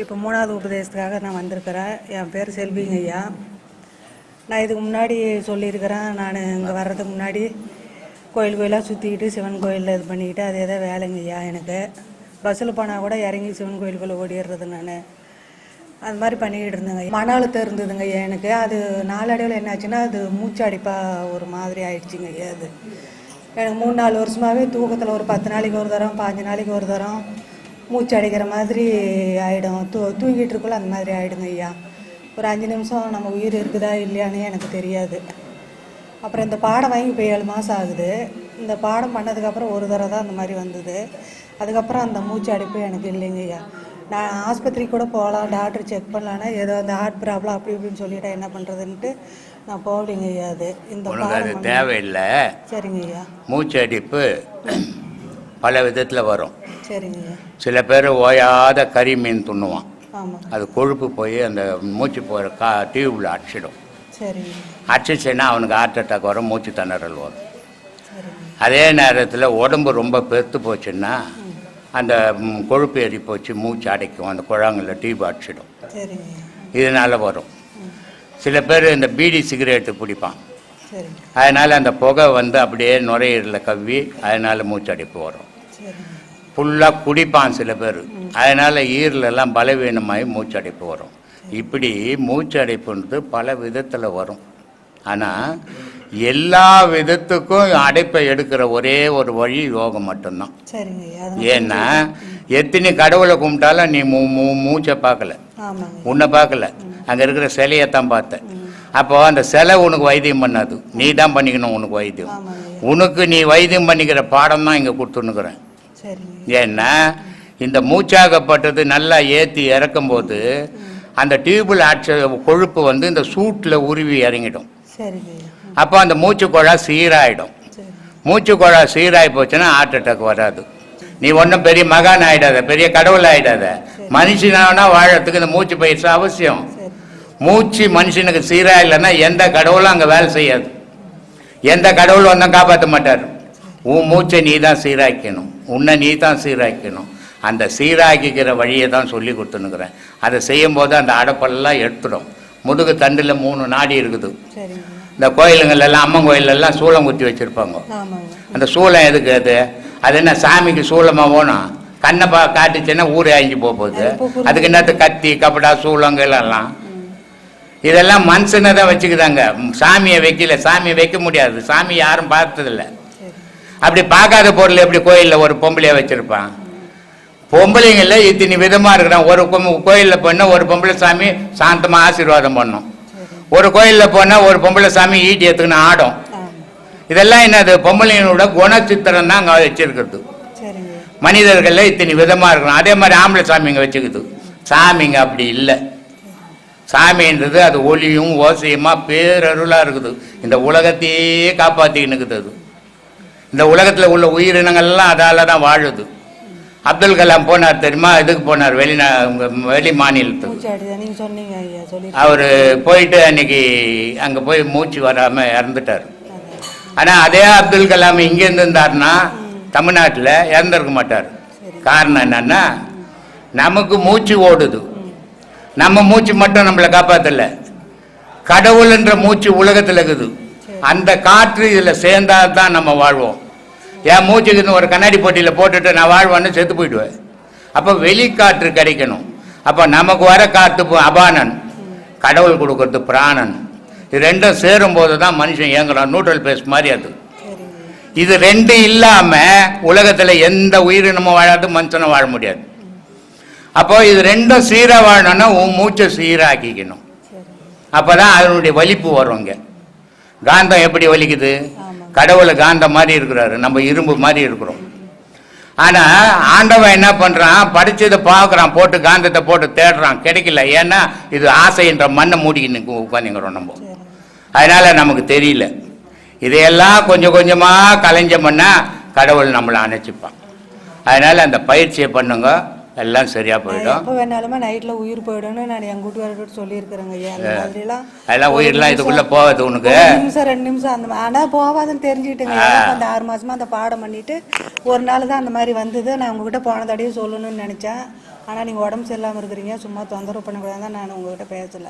இப்போ மூணாவது உபதேசத்துக்காக நான் வந்திருக்கிறேன். என் பேர் செல்விங்க ஐயா. நான் இதுக்கு முன்னாடி சொல்லியிருக்கிறேன். நான் இங்கே வர்றதுக்கு முன்னாடி கோயில் கோயிலாக சுற்றிக்கிட்டு சிவன் கோயிலில் இது பண்ணிக்கிட்டு அது எதாவது வேலைங்க ஐயா எனக்கு. பஸ்ஸில் போனால் கூட இறங்கி சிவன் கோயிலுக்குள்ளே ஓடிடுறது நான். அது மாதிரி பண்ணிக்கிட்டு இருந்தேங்க மன அழுத்தம் இருந்ததுங்க ஐயா எனக்கு. அது நாளடைவில் என்னாச்சுன்னா அது மூச்சடிப்பாக ஒரு மாதிரி ஆயிடுச்சுங்க ஐயா அது. எனக்கு மூணு நாலு வருஷமாகவே தூக்கத்தில் ஒரு பத்து நாளைக்கு ஒரு தரம் பாஞ்சு நாளைக்கு ஒரு தரம். மூச்சு அடிக்கிற மாதிரி ஆகிடும் தூ தூங்கிட்டு இருக்கக்குள்ள அந்த மாதிரி ஆகிடுங்க ஐயா. ஒரு அஞ்சு நிமிஷம் நம்ம உயிர் இருக்குதா இல்லையானே எனக்கு தெரியாது. அப்புறம் இந்த பாடம் வாங்கி இப்போ ஏழு மாதம் ஆகுது. இந்த பாடம் பண்ணதுக்கப்புறம் ஒரு தடவை தான் அந்த மாதிரி வந்தது. அதுக்கப்புறம் அந்த மூச்சு அடைப்பு எனக்கு இல்லைங்க ஐயா. நான் ஆஸ்பத்திரி கூட போகலாம் டாக்டர் செக் பண்ணலான்னா ஏதோ அந்த ஹார்ட் ப்ராப்ளம் அப்படி இப்படின்னு சொல்லிட்டா என்ன பண்ணுறதுன்ட்டு நான் போகலைங்க ஐயா அது. இந்த தேவையில்லை. சரிங்க ஐயா. மூச்சு அடிப்பு பல விதத்தில் வரும். சில பேர் ஓயாத கறி மீன் துண்ணுவான். அது கொழுப்பு போய் அந்த மூச்சு போகிற கா டியூப்பில் அடிச்சிடும். அடிச்சிச்சுன்னா அவனுக்கு ஹார்ட் அட்டாக் வரும் மூச்சு திணறல் வரும். அதே நேரத்தில் உடம்பு ரொம்ப பெருத்து போச்சுன்னா அந்த கொழுப்பு ஏறி போச்சு மூச்சு அடைக்கும் அந்த குழாங்களில் டியூப் அடிச்சிடும். இதனால் வரும். சில பேர் இந்த பீடி சிகரெட்டு பிடிப்பான். அதனால் அந்த புகை வந்து அப்படியே நுரையீரலில் கவ்வி அதனால் மூச்சடைப்பு வரும். ஃபுல்லாக குடிப்பான் சில பேர். அதனால் ஈரலெல்லாம் பலவீனமாகி மூச்சடைப்பு வரும். இப்படி மூச்சடைப்புன்றது பல விதத்தில் வரும். ஆனால் எல்லா விதத்துக்கும் அடைப்பை எடுக்கிற ஒரே ஒரு வழி யோகம் மட்டும்தான். ஏன்னா எத்தனை கடவுளை கும்பிட்டாலும் நீ மூ மூ- மூச்சை பார்க்கல. உன்னை பார்க்கல. அங்கே இருக்கிற சிலையைத்தான் பார்த்தேன். அப்போ அந்த சிலை உனக்கு வைத்தியம் பண்ணாது. நீ தான் பண்ணிக்கணும் உனக்கு வைத்தியம். உனக்கு நீ வைத்தியம் பண்ணிக்கிற பாடம் தான் இங்கே கொடுத்துன்னுக்குறேன். ஏன்னா இந்த மூச்சாகப்பட்டது நல்லா ஏற்றி இறக்கும்போது அந்த டியூபில் ஆட்ச கொழுப்பு வந்து இந்த சூட்டில் உருவி இறங்கிடும். அப்போ அந்த மூச்சு குழா சீராயிடும். சரி. மூச்சு குழா சீராகி போச்சுன்னா ஹார்ட் அட்டாக் வராது. நீ ஒன்றும் பெரிய மகான் ஆயிடாத பெரிய கடவுள் ஆயிடாத. மனுஷனானா வாழறதுக்கு இந்த மூச்சு பயிற்சி அவசியம். மூச்சு மனுஷனுக்கு சீரா இல்லைன்னா எந்த கடவுளும் அங்கே வேலை செய்யாது. எந்த கடவுள் வந்தால் காப்பாற்ற மாட்டார். உன் மூச்சை நீ தான் சீராக்கணும் உன்னை நீ தான் சீராக்கணும் அந்த சீராக்கிக்கிற வழியை தான் சொல்லி கொடுத்துனுக்குறேன் அதை செய்யும்போது அந்த அடப்பெல்லாம் எடுத்துடும். முதுகு தண்டில் மூணு நாடி இருக்குது. இந்த கோயிலுங்கள்ல எல்லாம் அம்மன் கோயில்ல எல்லாம் சூளம் குத்தி வச்சுருப்பாங்க. அந்த சூளம் எதுக்கு அது? அது என்ன சாமிக்கு சூளமாக ஓணும் கண்ணை பா காட்டுச்சுன்னா ஊர் அழிஞ்சு போக போகுது. அதுக்கு என்னத்து கத்தி கபடா சூளங்கள் எல்லாம் இதெல்லாம் மனுஷனை தான் வச்சுக்குதாங்க. சாமியை வைக்கல. சாமியை வைக்க முடியாது. சாமி யாரும் பார்த்ததில்ல. அப்படி பார்க்காத பொருள் எப்படி கோயிலில் ஒரு பொம்பளைய வச்சிருப்பான்? பொம்பளைங்கள இத்தனை விதமாக இருக்கிறான். ஒரு கோயிலில் போனால் ஒரு பொம்பளை சாமி சாந்தமாக ஆசீர்வாதம் பண்ணும். ஒரு கோயிலில் போனால் ஒரு பொம்பளை சாமி ஈட்டி எடுத்துக்கின்னு ஆடும். இதெல்லாம் என்னது? பொம்பளைங்களோட குணச்சித்திரம் தான் அங்கே வச்சிருக்கிறது. மனிதர்களில் இத்தனை விதமாக இருக்கணும் அதே மாதிரி ஆம்பளை சாமிங்க வச்சுக்குது. சாமிங்க அப்படி இல்லை. சாமின்றது அது ஒளியும் ஓசையுமா பேரருளாக இருக்குது. இந்த உலகத்தையே காப்பாற்றிக்கின்னு இருக்குது அது. இந்த உலகத்தில் உள்ள உயிரினங்கள்லாம் அதால தான் வாழுது. அப்துல் கலாம் போனார் தெரியுமா? இதுக்கு போனார்? வெளிநா வெளி மாநிலத்துக்கு. அவர் போயிட்டு அன்னைக்கு அங்கே போய் மூச்சு வராமல் இறந்துட்டார். ஆனால் அதே அப்துல் கலாம் இங்கே இருந்திருந்தாருன்னா தமிழ்நாட்டில் இறந்துருக்க மாட்டார். காரணம் என்னன்னா நமக்கு மூச்சு ஓடுது. நம்ம மூச்சு மட்டும் நம்மளை காப்பாற்றல கடவுள்ன்ற மூச்சு உலகத்தில் இருக்குது. அந்த காற்று இதில் சேர்ந்தால் தான் நம்ம வாழ்வோம். என் மூச்சுக்கு ஒரு கண்ணாடி போட்டியில் போட்டுட்டு நான் வாழ்வேன்னு செத்து போயிடுவேன். அப்போ வெளிக்காற்று கிடைக்கணும். அப்போ நமக்கு வர காற்று அபானன். கடவுள் கொடுக்கறது பிராணன். இது ரெண்டும் சேரும்போது தான் மனுஷன் இயங்குறான். நியூட்ரல் பேஸ் மாதிரி அது. இது ரெண்டு இல்லாமல் உலகத்தில் எந்த உயிரினமும் வாழாது மனுஷனும் வாழ முடியாது. அப்போ இது ரெண்டும் சீராக வாழணும்னா உன் மூச்சை சீராக்கிக்கணும். அப்போ தான் அதனுடைய வலிப்பு வரும் இங்கே. காந்தம் எப்படி வலிக்குது? கடவுளை காந்தம் மாதிரி இருக்கிறாரு. நம்ம இரும்பு மாதிரி இருக்கிறோம். ஆனா ஆண்டவன் என்ன பண்றான்? படிச்சதை பார்க்குறான் போட்டு காந்தத்தை போட்டு தேடுறான். கிடைக்கல. ஏன்னா இது ஆசைன்ற மண்ணை மூடிக்கின்னு உட்காந்துங்கிறோம் நம்ம. அதனால நமக்கு தெரியல. இதையெல்லாம் கொஞ்சம் கொஞ்சமா கலைஞ்சோம்னா கடவுள் நம்மளை அணைச்சிப்பான். அதனால அந்த பயிற்சியை பண்ணுங்க. எல்லாம் சரியா போயிடும். எப்போ வேணாலுமே நைட்டில் உயிர் போயிடும்னு நான் எங்கள் வீட்டுக்காரர்கிட்ட சொல்லியிருக்கிறேங்க ஐயா அந்த மாதிரிலாம் அதெல்லாம் உயிரெல்லாம் இதுக்குள்ள போகுது உனக்கு. நிமிஷம் ரெண்டு நிமிஷம் அந்த ஆனா போகாதுன்னு தெரிஞ்சுக்கிட்டுங்க அந்த ஆறு மாசமா அந்த பாடம் பண்ணிட்டு ஒரு நாள் தான் அந்த மாதிரி வந்தது. நான் உங்ககிட்ட போன தடவையும் சொல்லணும்னு நினைச்சேன். ஆனா நீங்க உடம்பு சரியில்லாம இருக்கிறீங்க. சும்மா தொந்தரவு பண்ணக்கூடாது நான் உங்ககிட்ட பேசல.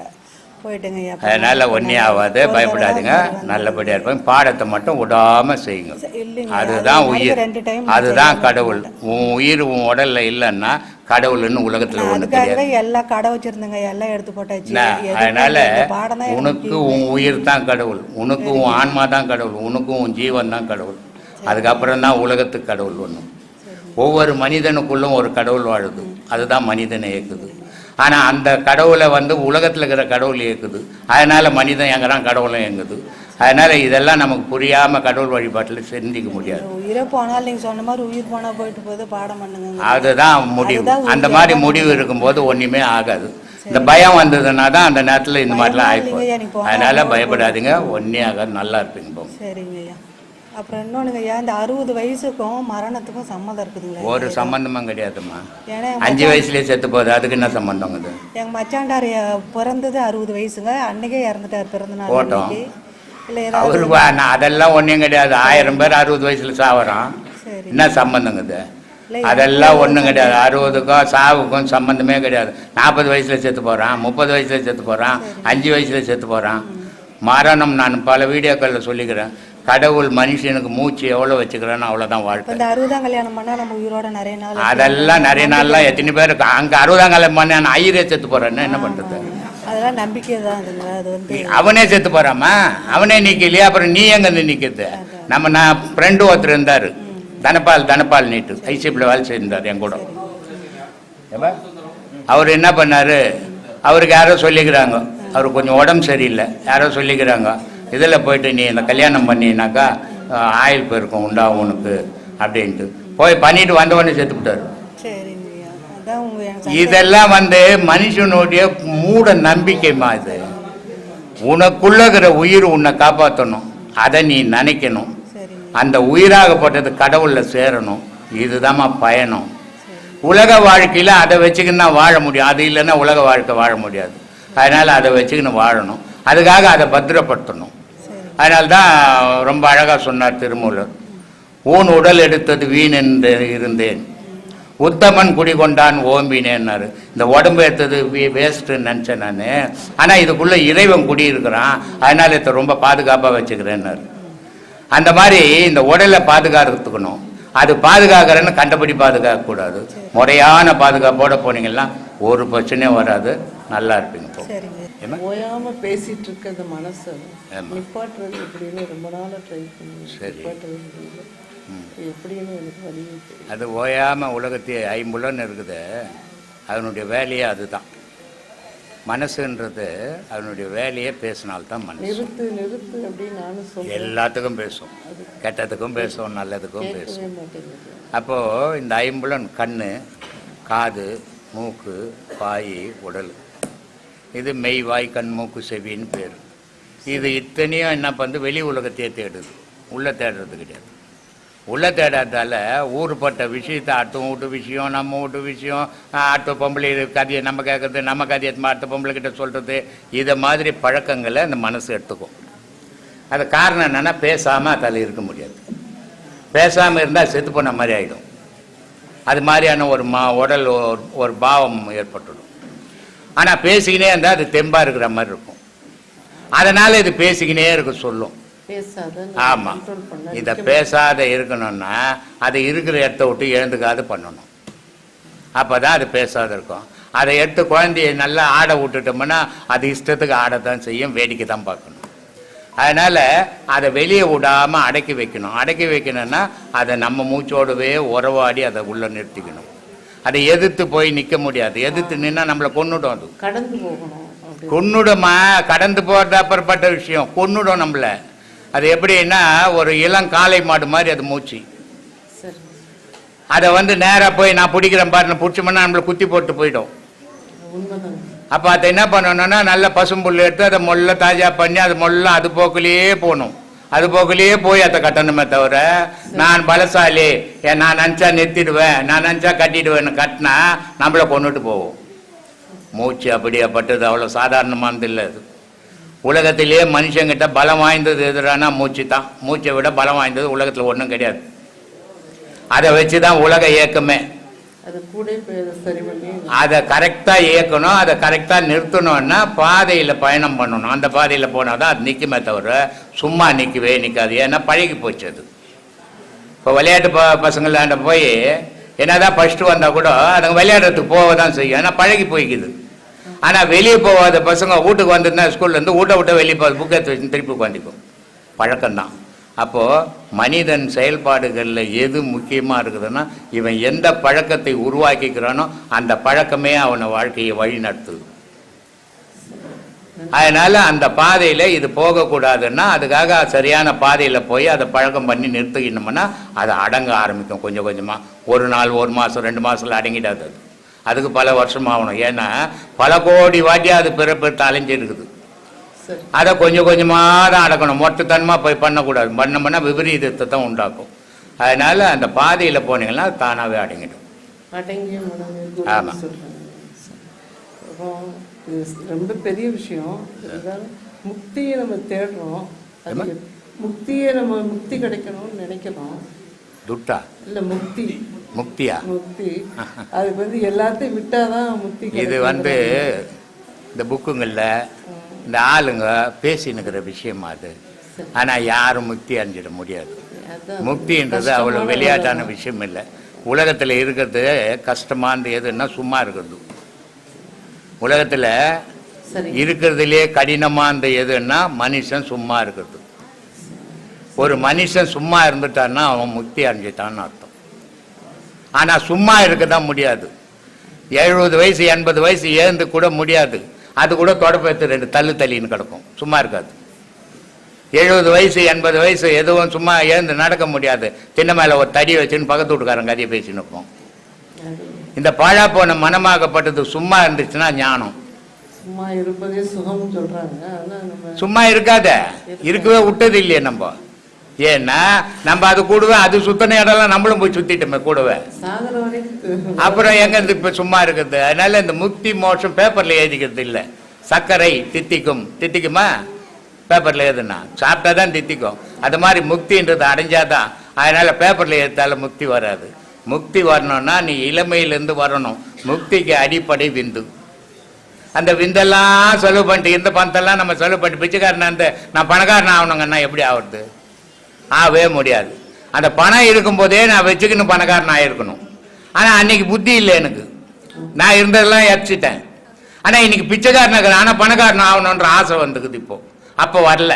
போயிட்டுங்க அதனால ஒன்றே ஆகாது பயப்படாதீங்க. நல்லபடியா இருப்பாங்க பாடத்தை மட்டும் விடாம செய்யுங்க. அதுதான் அது உயிர். அதுதான் கடவுள். உன் உயிர் உன் உடல்ல இல்லைன்னா கடவுள்னு உலகத்துல கிடையாது அதுக்காகவே எல்லாம் கடை வச்சிருந்தேங்க. எல்லாம் எடுத்து போட்டாச்சு. அதனால உனக்கு உன் உயிர் தான் கடவுள். உனக்கு உன் ஆன்மா தான் கடவுள். உனக்கு உன் ஜீவன் தான் கடவுள். அதுக்கப்புறம் தான் உலகத்துக்கு கடவுள் ஒன்று ஒவ்வொரு மனிதனுக்குள்ளும் ஒரு கடவுள் வாழுது. அதுதான் மனிதனை இயக்குது. ஆனா அந்த கடவுளை வந்து உலகத்துல இருக்கிற கடவுள் இயக்குது. அதனால மனிதன் எங்கதான் கடவுளும் இயங்குது அதனால இதெல்லாம் நமக்கு புரியாம கடவுள் வழிபாட்டில் சிந்திக்க முடியாது. உயிரே போனாலும் நீங்க சொன்ன மாதிரி உயிர் போனா போயிட்டு போகுது பாடம் பண்ணுங்க அதுதான் முடிவு. அந்த மாதிரி முடிவு இருக்கும்போது ஒண்ணுமே ஆகாது. இந்த பயம் வந்ததுன்னா தான் அந்த நேரத்துல இந்த மாதிரிலாம் போனா அதனால பயப்படாதீங்க. ஒன்னே ஆகாது. நல்லா இருப்பீங்க போங்க. சரிங்க அப்புறம் இன்னொன்னுங்க ஐயா இந்த அறுபது வயசுக்கும் மரணத்துக்கும் சம்மந்தம் இருக்குதுங்களா ஒரு சம்பந்தமும் கிடையாதும்மா. ஏன்னா அஞ்சு வயசுலயே செத்து போகுது அதுக்கு என்ன சம்பந்தம் இது? எங்க மச்சாண்டார் பிறந்தது அறுபது வயசுங்க அன்னைக்கே இறந்துட்டார் பிறந்த நாள் போட்டோம். இல்ல அவரு நான் அதெல்லாம் ஒன்றும் கிடையாது. ஆயிரம் பேர் அறுபது வயசுல சாவறான். என்ன சம்பந்தங்க இது? அதெல்லாம் ஒன்றும் கிடையாது. அறுபதுக்கும் சாவுக்கும் சம்பந்தமே கிடையாது. நாற்பது வயசுல செத்து போறான் முப்பது வயசுல செத்து போறான் அஞ்சு வயசுல செத்து போறான். மரணம் நான் பல வீடியோக்களில் சொல்லிக்கிறேன். கடவுள் மனுஷனுக்கு மூச்சு எவ்வளோ வச்சுக்கிறானோ அவ்வளோதான் வாழ்க்கை. இந்த அறுபதாம் கல்யாணம் பண்ணா நம்ம உயிரோட நிறைய நாள் அதெல்லாம் நிறைய நாள்லாம் எத்தனை பேர் அங்கே அறுபதாம் காலம் பண்ண நான் ஐயரே செத்து போறேன்னு என்ன பண்றது? அதெல்லாம் நம்பிக்கை தான் அது. வந்து அவனே செத்து போறாமா? அவனே நிக்கலையா அப்புறம் நீ எங்க வந்து நிக்கிறது நம்ம நான் ஃப்ரெண்டு ஒருத்தர் இருந்தாரு. தனபால் தனபால் நீட்டு. ஐசிபியில் வேலை செய்திருந்தார் என் கூட? அவர் என்ன பண்ணாரு? அவருக்கு யாரோ சொல்லிக்கிறாங்க. அவர் கொஞ்சம் உடம்பு சரியில்லை. யாரோ சொல்லிக்கிறாங்க. இதில் போயிட்டு நீ இந்த கல்யாணம் பண்ணினாக்கா அஹ், ஆயுள் பெருக்கம் உண்டாகும் உனக்கு அப்படின்ட்டு. போய் பண்ணிட்டு வந்த உடனே செத்து விட்டாரு சரிங்க ஐயா அதான் உங்க எனக்கு இதெல்லாம் வந்து மனுஷனுடைய மூட நம்பிக்கைமா இது. உனக்குள்ள இருக்கிற உயிர் உன்னை காப்பாற்றணும் அதை நீ நினைக்கணும். அந்த உயிராகப்பட்டது கடவுள்ல சேரணும். இதுதாம்மா பயணம். உலக வாழ்க்கையில அதை வச்சுக்கின்னு தான் வாழ முடியும். அது இல்லைன்னா உலக வாழ்க்கை வாழ முடியாது. அதனால அதை வச்சுக்கின்னு வாழணும். அதுக்காக அதை பத்திரப்படுத்தணும். அதனால் தான் ரொம்ப அழகாக சொன்னார் திருமூலர். ஊன் உடல் எடுத்தது வீண் என்று இருந்தேன். உத்தமன் குடிகொண்டான் ஓம்பினேன்னாரு. இந்த உடம்பு எடுத்தது வேஸ்ட்டுன்னு நினச்சேன் நான். ஆனால் இதுக்குள்ளே இறைவன் குடியிருக்கிறான். அதனால் இதை ரொம்ப பாதுகாப்பாக வச்சுக்கிறேன்னாரு. அந்த மாதிரி இந்த உடலை பாதுகாத்துக்கணும் அது பாதுகாக்கிறேன்னு கண்டபடி பாதுகாக்கக்கூடாது. முறையான பாதுகாப்போட போனீங்கன்னா ஒரு பிரச்சனையும் வராது. நல்லா இருப்பீங்க போ சரிங்க என்ன? ஓயாம பேசிட்டு இருக்க அந்த மனசை. நிப்பாட்டுறது எப்படின்னு ரொம்ப நாளா ட்ரை பண்ணி சரி. நிப்பாட்டுறது முடியல. எப்படின்னு எனக்கு தெரியல அது ஓயாமல் உலகத்தையே ஐம்புலன்னு இருக்குது. அதனுடைய வேலையே அதுதான். மனசுன்றது அதனுடைய வேலையே பேசினால்தான் மனசு. நிறுத்து நிறுத்து அப்படின்னு நானும் சொல்றேன். எல்லாத்துக்கும் பேசும். கெட்டதுக்கும் பேசும் நல்லதுக்கும் பேசும். அப்போது இந்த ஐம்புலன் கண்ணு காது மூக்கு வாய் உடல் இது மெய் வாய் கண் மூக்கு செவின்னு பேர். இது இத்தனையும் என்ன பண்ணுது வெளி உலகத்தையே தேடுது. உள்ளே தேடுறது கிடையாது. உள்ளே தேடாதால ஊருப்பட்ட விஷயத்தை அடுத்த வீட்டு விஷயம் நம்ம வீட்டு விஷயம் அட்டு அடுத்த பொம்பளை இது கதையை நம்ம கேட்கறது நம்ம கதையை அடுத்த பொம்பளை கிட்ட சொல்கிறது இதை மாதிரி பழக்கங்களை அந்த மனசு எடுத்துக்கும். அது காரணம் என்னென்னா பேசாமல் அதில் இருக்க முடியாது. பேசாமல் இருந்தால் செத்து போன மாதிரி ஆகிடும் அது மாதிரியான ஒரு மா உடல் ஒரு- ஒரு பாவம் ஏற்பட்டுடும். ஆனால் பேசிக்கினே இருந்தால் அது தெம்பாக இருக்கிற மாதிரி இருக்கும். அதனால் இது பேசிக்கினே இருக்க சொல்லும். ஆமாம் இதை பேசாத இருக்கணும்னா அது இருக்கிற இடத்த விட்டு எழுந்துக்காது பண்ணணும். அப்போ தான் அது பேசாத இருக்கும். அதை எடுத்து குழந்தைய நல்லா ஆட விட்டுட்டோம்னா அது இஷ்டத்துக்கு ஆடத்தான் செய்யும் வேடிக்கை தான் பார்க்கணும். அதனால அதை வெளியே விடாம அடக்கி வைக்கணும். அடக்கி வைக்கணும்னா அதை நம்ம மூச்சோடவே உறவாடி அதை உள்ள நிறுத்திக்கணும். அதை எதிர்த்து போய் நிற்க முடியாது. எதிர்த்து நின்னா நம்மளை கொன்னுடும் அது. கடந்து போகணும் கொன்னுடுமா? கடந்து போறது அப்புறப்பட்ட விஷயம். கொன்னுடும் நம்மள. அது எப்படின்னா ஒரு இளம் காளை மாடு மாதிரி அது மூச்சு. அதை வந்து நேராக போய் நான் பிடிக்கிறேன் பாருன்னு பிடிச்சோம்னா நம்மளை குத்தி போட்டு போயிடும். அப்போ அதை என்ன பண்ணணும்னா நல்ல பசும்புல் எடுத்து அதை மொல்ல தாஜா பண்ணி அது மொல்ல அது போக்குலேயே போகணும். அது போக்குலேயே போய் அதை கட்டணுமே தவிர நான் பலசாலி நான் நினச்சா நிறுத்திடுவேன் நான் நினச்சா கட்டிடுவேன்னு கட்டினா நம்மளை கொண்டுட்டு போவோம். மூச்சு அப்படியாப்பட்டது அவ்வளோ சாதாரணமானது இல்லை அது. உலகத்திலேயே மனுஷங்கிட்ட பலம் வாய்ந்தது எதிரானா மூச்சு தான். மூச்சை விட பலம் வாய்ந்தது உலகத்தில் ஒன்றும் கிடையாது. அதை வச்சு தான் உலக இயக்கமே. அதை கரெக்டாக இயக்கணும் அதை கரெக்டாக நிறுத்தணும்னா பாதையில் பயணம் பண்ணணும். அந்த பாதையில் போனால் தான் அது நிற்குமே தவிர சும்மா நிற்கவே நிற்காது ஏன்னா பழகி போச்சு அது. இப்போ விளையாட்டு ப பசங்களாண்ட போய் என்னதான் ஃபஸ்ட்டு வந்தால் கூட அதுங்க விளையாடுறதுக்கு போக தான் செய்யும். ஏன்னா பழகி போய்க்குது. ஆனால் வெளியே போகாத பசங்க வீட்டுக்கு வந்திருந்தா ஸ்கூல்லேருந்து வீட்டை விட்டு வெளியே போகாது புக்கை எடுத்து வச்சு திருப்பி உட்காந்துக்கும். பழக்கம்தான். அப்போது மனிதன் செயல்பாடுகளில் எது முக்கியமாக இருக்குதுன்னா இவன் எந்த பழக்கத்தை உருவாக்கிக்கிறானோ அந்த பழக்கமே அவனை வாழ்க்கையை வழி நடத்துது அதனால் அந்த பாதையில் இது போகக்கூடாதுன்னா அதுக்காக சரியான பாதையில் போய் அதை பழக்கம் பண்ணி நிறுத்திக்கணும்னா அதை அடங்க ஆரம்பிக்கும் கொஞ்சம் கொஞ்சமாக ஒரு நாள் ஒரு மாதம் ரெண்டு மாதத்தில் அடங்கிடாது அதுக்கு பல வருஷம் ஆகணும். ஏன்னா பல கோடி வாட்டி அது பிறப்பெடுத்து அலைஞ்சிருக்குது. அதை கொஞ்சம் கொஞ்சமாக தான் அடக்கணும். மொத்தத்தனமாக போய் பண்ணக்கூடாது. பண்ணோம்னா விபரீதத்தை தான் உண்டாக்கும். அதனால அந்த பாதையில் போனீங்கன்னா அது தானாகவே அடங்கிடும். அடங்கிய மனமே ஆமா. குருன்னு சொல்றாங்க அப்புறம் இது ரொம்ப பெரிய விஷயம். முக்தியை நம்ம தேடுறோம். அது முக்தியை நம்ம முக்தி கிடைக்கணும்னு நினைக்கிறோம் துட்டா? இல்ல முக்தி. முக்தியா? முக்தி. அதுக்கு வந்து எல்லாத்தையும் விட்டாதான் முக்தி இது வந்து இந்த புக்குங்களில் இந்த ஆளுங்க பேசினுக்கிற விஷயமா அது? ஆனால் யாரும் முக்தி அடைஞ்சிட முடியாது. முக்தின்றது அவ்வளோ விளையாட்டான. விஷயம் இல்லை உலகத்தில் இருக்கிறது கஷ்டமானது எதுன்னா சும்மா இருக்கிறது. உலகத்தில் இருக்கிறதுலே கடினமானது எதுன்னா மனுஷன் சும்மா இருக்கிறது. ஒரு மனுஷன் சும்மா இருந்துட்டான்னா அவன் முக்தி அடைஞ்சிட்டான்னு அர்த்தம். ஆனால் சும்மா இருக்க தான் முடியாது. எழுபது வயசு எண்பது வயசு ஏந்து கூட முடியாது. அது கூட தொடப்பத்து ரெண்டு தள்ளு தள்ளின்னு கிடக்கும். சும்மா இருக்காது. எழுபது வயசு எண்பது வயசு எதுவும் சும்மா எழுந்து நடக்க முடியாது. தின்ன மேலே ஒரு தடி வச்சுன்னு பக்கத்து வீட்டுக்காரன் கதையை பேசின்னு இருப்போம். இந்த பாழா போன மனமாகப்பட்டது சும்மா இருந்துச்சுன்னா ஞானம். சும்மா இருப்பதே சொல்றாங்க. சும்மா இருக்காத. இருக்கவே விட்டது இல்லையே நம்ம. ஏன்னா நம்ம அது கூடவே அது சுத்தின இடம்லாம் நம்மளும் போய் சுத்திட்டோமே கூடவே. சாகர வரைக்கும். அப்புறம் எங்க இருந்து இப்ப சும்மா இருக்குது? அதனால இந்த முக்தி மோட்சம் பேப்பர்ல எழுதிக்கிறது இல்ல. சர்க்கரை தித்திக்கும். தித்திக்குமா? பேப்பர்ல எழுதுனா. சாப்பிட்டா தான் தித்திக்கும். அது மாதிரி முக்தின்றது அடைஞ்சாதான். அதனால பேப்பர்ல எழுத்தால முக்தி வராது. முக்தி வரணும்னா நீ இளமையிலேருந்து வரணும். முக்திக்கு அடிப்படை விந்து. அந்த விந்தெல்லாம் செலவு பண்ணிட்டு இந்த பணத்தெல்லாம் நம்ம செலவு பண்ணிட்டு பிச்சைக்காரன் அந்த நான் பணக்காரன் ஆகணுங்கன்னா எப்படி ஆகுறது ஆகவே முடியாது. அந்த பணம் இருக்கும்போதே நான் வச்சுக்கணும் பணக்காரன் ஆகிருக்கணும் ஆனால் அன்னைக்கு புத்தி இல்லை எனக்கு. நான் இருந்ததெல்லாம் எரிச்சிட்டேன் ஆனால் இன்னைக்கு பிச்சைக்காரன் பிச்சைக்காரனுக்கு ஆனால் பணக்காரன் ஆகணுன்ற ஆசை வந்துக்குது இப்போ. அப்போ வரல.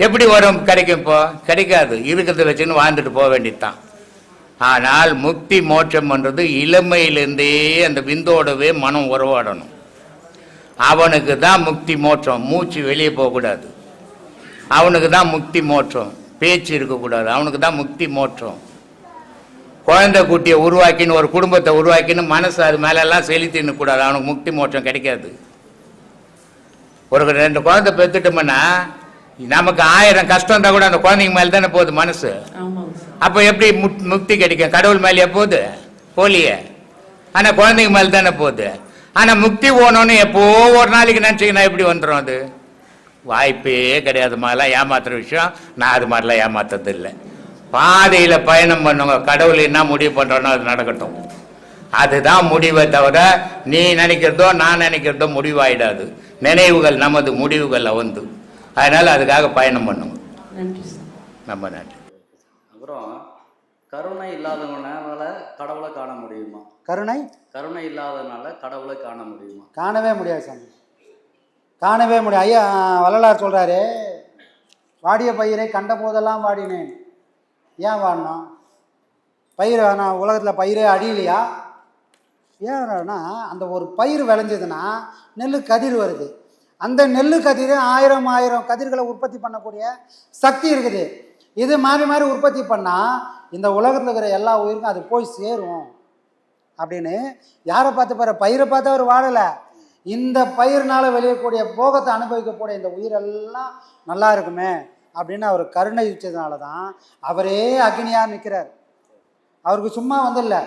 எப்படி வரும்? கிடைக்கும் இப்போ? கிடைக்காது. இருக்கிறத வச்சுன்னு வாழ்ந்துட்டு போக வேண்டியதுதான். ஆனால் முக்தி மோட்சம்ன்றது இளமையிலேருந்தே அந்த விந்தோடவே மனம் உறவாடணும். அவனுக்கு தான் முக்தி மோட்சம். மூச்சு வெளியே போகக்கூடாது. அவனுக்கு தான் முக்தி மோட்சம். பேச்சு இருக்கக்கூடாது. அவனுக்கு தான் முக்தி மோட்சம். குழந்தை குட்டியை உருவாக்கின்னு ஒரு குடும்பத்தை உருவாக்கின்னு மனசு அது மேலெல்லாம் செலுத்தின்னு கூடாது. அவனுக்கு முக்தி மோட்சம் கிடைக்காது. ஒரு ரெண்டு குழந்தை பெற்றுட்டோம்னா நமக்கு ஆயிரம் கஷ்டம் இருந்தால் கூட அந்த குழந்தைங்க மேலே தானே போகுது மனசு. அப்போ எப்படி முக்- முக்தி கிடைக்கும்? கடவுள் மேலேயே போகுது போலியே. ஆனால் குழந்தைங்க மேலே தானே போகுது. ஆனால் முக்தி போகணும்னு எப்போ ஒரு நாளைக்கு நினச்சிங்கன்னா எப்படி வந்துடும் அது? வாய்ப்பே கிடையாது. மாதிரிலாம் ஏமாத்துற விஷயம் நான் அது மாதிரிலாம் ஏமாத்துறது இல்லை பாதையில் பயணம் பண்ணுங்க கடவுள் என்ன முடிவு பண்ணுறோன்னோ அது நடக்கட்டும். அதுதான் முடிவை தவிர நீ நினைக்கிறதோ நான் நினைக்கிறதோ முடிவாயிடாது. நினைவுகள் நமது முடிவுகள் வந்து. அதனால் அதுக்காக பயணம் பண்ணுங்க. ரொம்ப நன்றி. அப்புறம் கருணை இல்லாதவனால கடவுளை காண முடியுமா? கருணை? கருணை இல்லாதனால கடவுளை காண முடியுமா? காணவே முடியாது சாமி. காணவே முடியும். ஐயா வள்ளலார் சொல்கிறாரு வாடிய பயிரை கண்ட போதெல்லாம் வாடினேன். ஏன் வாடினோம்? பயிர் ஆனால் உலகத்தில் பயிரே அடியிலையா ஏன்னா அந்த ஒரு பயிர் விளைஞ்சதுன்னா நெல் கதிர் வருது. அந்த நெல் கதிர் ஆயிரம் ஆயிரம் கதிர்களை உற்பத்தி பண்ணக்கூடிய சக்தி இருக்குது. இது மாறி மாறி உற்பத்தி பண்ணால் இந்த உலகத்தில் இருக்கிற எல்லா உயிருக்கும் அது போய் சேரும். அப்படின்னு யாரை பார்த்து பாரு பயிரை பார்த்து அவர் வாழலை இந்த பயிரினால் விளையக்கூடிய போகத்தை அனுபவிக்கக்கூடிய இந்த உயிரெல்லாம் நல்லா இருக்குமே அப்படின்னு அவர் கருணை வச்சதுனால தான் அவரே அக்னியாக நிற்கிறார் அவருக்கு சும்மா வந்துடல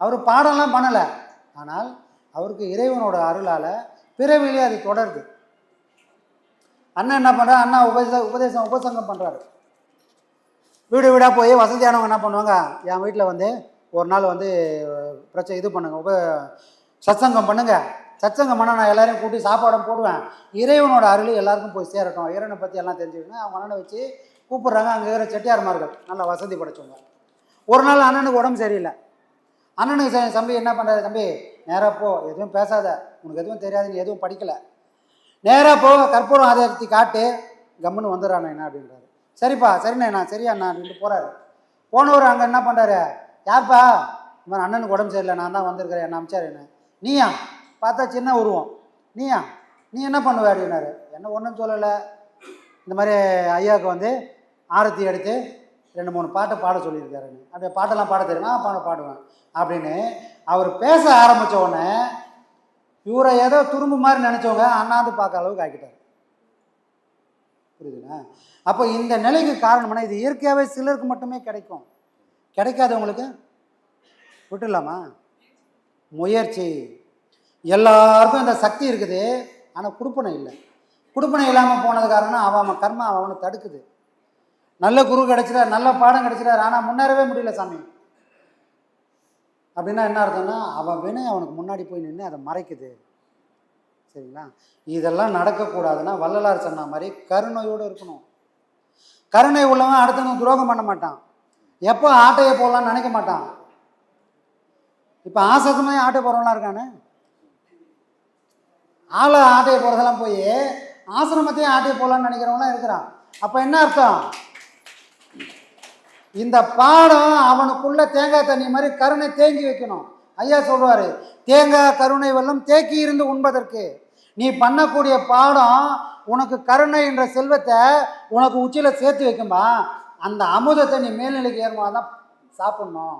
அவர் பாடம்லாம் பண்ணலை. ஆனால் அவருக்கு இறைவனோட அருளால் பிறவிலே அது தொடருது. அண்ணன் என்ன பண்ணுறாரு அண்ணா உபதேச உபதேசம் உபசங்கம் பண்ணுறாரு வீடு வீடாக போய் வசதியானவங்க என்ன பண்ணுவாங்க? என் வீட்டில் வந்து ஒரு நாள் வந்து பிரச்சனை இது பண்ணுங்க உப சத்சங்கம் பண்ணுங்க. சத்சங்கம் பண்ண நான் எல்லாரையும் கூட்டி சாப்பாடும் போடுவேன். இறைவனோட அருள் எல்லாருக்கும் போய் சேரட்டும். இறைவனை பற்றி எல்லாம் தெரிஞ்சுக்கணும் அவங்க அண்ணனை வச்சு கூப்பிட்றாங்க. அங்கே இருக்கிற செட்டியார்மார்கள் நல்லா வசதி படைச்சவங்க. ஒரு நாள் அண்ணனுக்கு உடம்பு சரியில்லை. அண்ணனுக்கு தம்பி என்ன பண்ணுறாரு தம்பி நேராக போ. எதுவும் பேசாத. உனக்கு எதுவும் தெரியாது. நீ எதுவும் படிக்கலை. நேராக போ. கற்பூரம் ஆதாரத்தி காட்டு. கம்முன்னு வந்துடுறான் என்ன அப்படின்றாரு. சரிப்பா. சரிண்ணா சரியா நான் அப்படின்ட்டு போகிறாரு போனவர் அங்கே என்ன பண்ணுறாரு யார்ப்பா? இந்த மாதிரி அண்ணனுக்கு உடம்பு சரியில்லை. நான் தான் வந்திருக்கிறேன். என்ன அமிச்சார் என்ன? நீயா பார்த்தா சின்ன உருவம். நீயா நீ என்ன பண்ணுவ அப்படின்னாரு. என்ன ஒன்றும் சொல்லலை. இந்த மாதிரி ஐயாவுக்கு வந்து ஆரத்தி எடுத்து ரெண்டு மூணு பாட்டை பாட சொல்லியிருக்காருன்னு அப்படியே பாட்டெல்லாம் பாட தெரியுமா? பாட பாடுவேன். அப்படின்னு அவர் பேச ஆரம்பித்த உடனே இவரை ஏதோ துரும்பு மாதிரி நினச்சவங்க அண்ணாந்து பார்க்க அளவுக்கு ஆக்கிட்டார். புரியுதுங்களா? அப்போ இந்த நிலைக்கு காரணம்னா இது இயற்கையாகவே சிலருக்கு மட்டுமே கிடைக்கும். கிடைக்காதவங்களுக்கு விட்டுடலாமா? முயற்சி. எல்லாருக்கும் இந்த சக்தி இருக்குது ஆனால் கொடுப்பனை இல்லை. கொடுப்பனை இல்லாமல் போனது காரணம் அவன் அவன் கர்மா அவனை தடுக்குது. நல்ல குரு கிடச்சிட்டார் நல்ல பாடம் கிடச்சிட்டார் ஆனால் முன்னேறவே முடியல சாமி. அப்படின்னா என்ன அர்த்தம்னா அவன் வேணும் அவனுக்கு முன்னாடி போய் நின்று அதை மறைக்குது. சரிங்களா? இதெல்லாம் நடக்கக்கூடாதுன்னா வள்ளலார் சொன்ன மாதிரி கருணையோடு இருக்கணும். கருணை உள்ளவன் அடுத்தவங்க துரோகம் பண்ண மாட்டான். எப்போ ஆட்டையை போடலாம்னு நினைக்க மாட்டான். இப்போ ஆசத்தமே ஆட்டை போகிறவங்களாம் இருக்கானே? ஆளை ஆட்டையை போகிறதெல்லாம் போய் ஆசிரமத்தையும் ஆட்டையை போகலான்னு நினைக்கிறவங்களாம் இருக்கிறான். அப்போ என்ன அர்த்தம்? இந்த பாடம் அவனுக்குள்ள தேங்காய் தண்ணி மாதிரி கருணை தேங்கி வைக்கணும். ஐயா சொல்வார் தேங்காய் கருணை வெள்ளம் தேக்கி இருந்து உண்பதற்கு. நீ பண்ணக்கூடிய பாடம் உனக்கு கருணை என்ற செல்வத்தை உனக்கு உச்சியில் சேர்த்து வைக்கும்பா. அந்த அமுதத்தை நீ மேல்நிலைக்கு ஏறுமா தான் சாப்பிட்ணும்.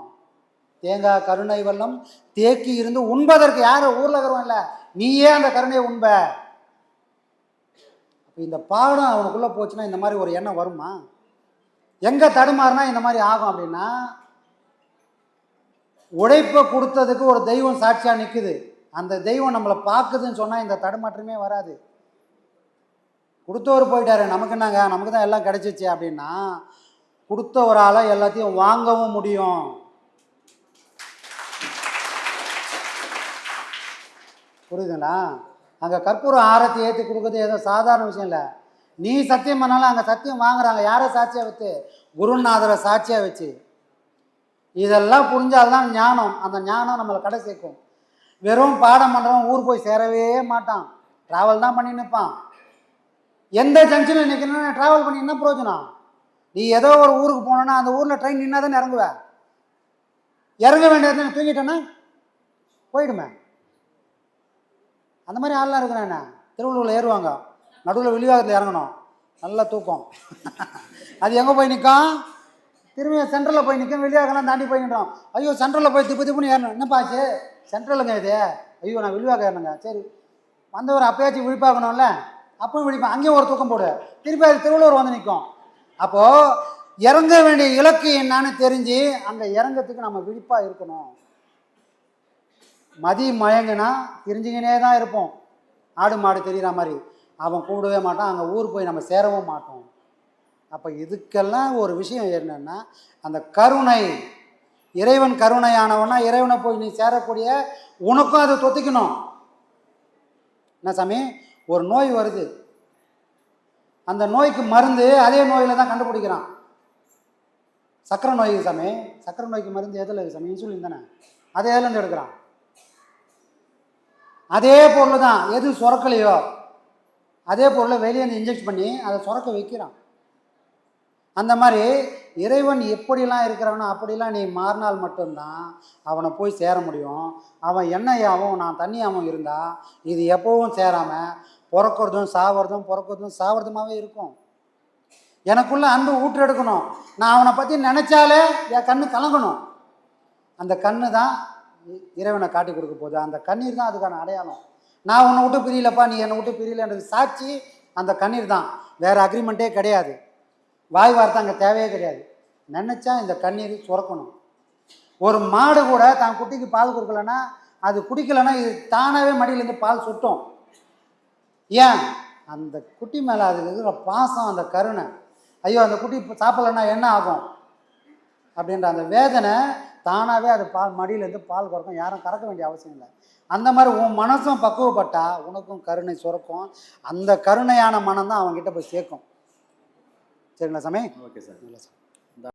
தேங்காய் கருணை வெள்ளம் தேக்கி இருந்து உண்பதற்கு. யார்? ஊரில் இருக்கிறவன் இல்லை. நீயே அந்த கருணையை உண்ப. அப்போ இந்த பாடம் அவனுக்குள்ளே போச்சுன்னா இந்த மாதிரி ஒரு எண்ணம் வருமா? எங்கே தடுமாறுனா இந்த மாதிரி ஆகும் அப்படின்னா உழைப்பை கொடுத்ததுக்கு ஒரு தெய்வம் சாட்சியாக நிற்குது அந்த தெய்வம் நம்மளை பார்க்குதுன்னு சொன்னால் இந்த தடுமாற்றமே வராது. கொடுத்தவர் போயிட்டாரு. நமக்கு என்னங்க? நமக்கு தான் எல்லாம் கிடச்சிச்சு அப்படின்னா கொடுத்தவரால் எல்லாத்தையும் வாங்கவும் முடியும். புரியுதுங்களா? அங்கே கற்பூரம் ஆரத்தி ஏற்றி கொடுக்குறது ஏதோ சாதாரண விஷயம் இல்லை. நீ சத்தியம் பண்ணாலும் அங்கே சத்தியம் வாங்குறாங்க. யாரை சாட்சியாக வச்சு? குருநாதரை சாட்சியாக வச்சு. இதெல்லாம் புரிஞ்சால்தான் ஞானம். அந்த ஞானம் நம்மளை கடை சேர்க்கும். வெறும் பாடம் பண்ணுறவன் ஊர் போய் சேரவே மாட்டான். ட்ராவல் தான் பண்ணி நிற்பான் எந்த ஜங்ஷனில் நிற்கணும்னு ட்ராவல் பண்ணி என்ன பிரயோஜனம்? நீ ஏதோ ஒரு ஊருக்கு போனோன்னா அந்த ஊரில் ட்ரெயின் நின்னா தானே இறங்குவ? இறங்க வேண்டியது தூங்கிட்டேன்னா? போயிடுமே. அந்த மாதிரி ஆள்லாம் இருக்கிறேன் என்ன? திருவள்ளூரில் ஏறுவாங்க. நடுவில் வெளிவாகத்தில் இறங்கணும். நல்ல தூக்கம். அது எங்கே போய் நிற்கும் திரும்பி சென்ட்ரலில் போய் நிற்கும் வெளிவாகலாம் தாண்டி போய் நின்றோம். ஐயோ சென்ட்ரலில் போய் திப்பு திப்புன்னு ஏறணும். என்னப்பாச்சு சென்ட்ரலுங்க இது. ஐயோ நான் வெளிவாக ஏறணுங்க. சரி. வந்தவர் அப்பயாச்சும் விழிப்பாகணும்ல? அப்பவும் விழிப்பேன் அங்கேயும் ஒரு தூக்கம் போடு. திருப்பி அது திருவள்ளூர் வந்து நிற்கும் அப்போது இறங்க வேண்டிய இலக்கு என்னன்னு தெரிஞ்சு அங்கே இறங்கிறதுக்கு நம்ம விழிப்பாக இருக்கணும். மதி மயங்குனா தெரிஞ்சுக்கினே தான் இருப்போம். ஆடு மாடு தெரிகிற மாதிரி. அவன் கூடவே மாட்டான் அங்கே ஊர் போய் நம்ம சேரவும் மாட்டோம். அப்போ இதுக்கெல்லாம் ஒரு விஷயம் என்னென்னா அந்த கருணை இறைவன் கருணையானவனா இறைவனை போய் நீ சேரக்கூடிய உனக்கும் அதை தொத்திக்கணும். என்ன சாமி? ஒரு நோய் வருது. அந்த நோய்க்கு மருந்து அதே நோயில் தான் கண்டுபிடிக்கிறான். சக்கரை நோய்க்கு சாமி? சக்கரை நோய்க்கு மருந்து எதில் சாமி? இன்சுலின் தானே. அதை எதுலேருந்து எடுக்கிறான்? அதே பொருள் தான். எது சுரக்கலையோ அதே பொருளை வெளியே இன்ஜெக்ட் பண்ணி அதை சுரக்க வைக்கிறான். அந்த மாதிரி இறைவன் எப்படிலாம் இருக்கிறவனோ அப்படிலாம் நீ மாறினால் மட்டும்தான் அவனை போய் சேர முடியும். அவன் எண்ணெயாகவும் நான் தண்ணியாகவும் இருந்தால் இது எப்போவும் சேராமல் பிறக்கிறதும் சாவறதும் பிறக்கிறதும் சாவறதுமாகவே இருக்கும். எனக்குள்ளே அன்பு ஊற்றெடுக்கணும். நான் அவனை பற்றி நினச்சாலே என் கண்ணு கலங்கணும். அந்த கண்ணு தான் இறைவனை காட்டி கொடுக்க போகுது. அந்த கண்ணீர் தான் அதுக்கான அடையாளம். நான் உன்னை விட்டு பிரியலப்பா நீ என்னை விட்டு பிரியலன்றது சாட்சி அந்த கண்ணீர் தான். வேறு அக்ரிமெண்ட்டே கிடையாது. வாய் வார்த்தை அங்கே தேவையே கிடையாது. நினச்சா இந்த கண்ணீர் சுரக்கணும். ஒரு மாடு கூட தான் குட்டிக்கு பால் கொடுக்கலன்னா அது குடிக்கலைன்னா இது தானாகவே மடியிலேருந்து பால் சுட்டும். ஏன்? அந்த குட்டி மேலே அது இருக்கிற பாசம் அந்த கருணை. ஐயோ அந்த குட்டி சாப்பிடலன்னா என்ன ஆகும்? அப்படின்ற அந்த வேதனை தானாகவே அது பால் மடியிலேருந்து பால் கறக்கும். யாரும் கறக்க வேண்டிய அவசியம் இல்லை. அந்த மாதிரி உன் மனசும் பக்குவப்பட்டா உனக்கும் கருணை சுரக்கும். அந்த கருணையான மனம் தான் அவன்கிட்ட போய் சேர்க்கும். சரிங்களா சாமி? Okay sir. இல்லை சார்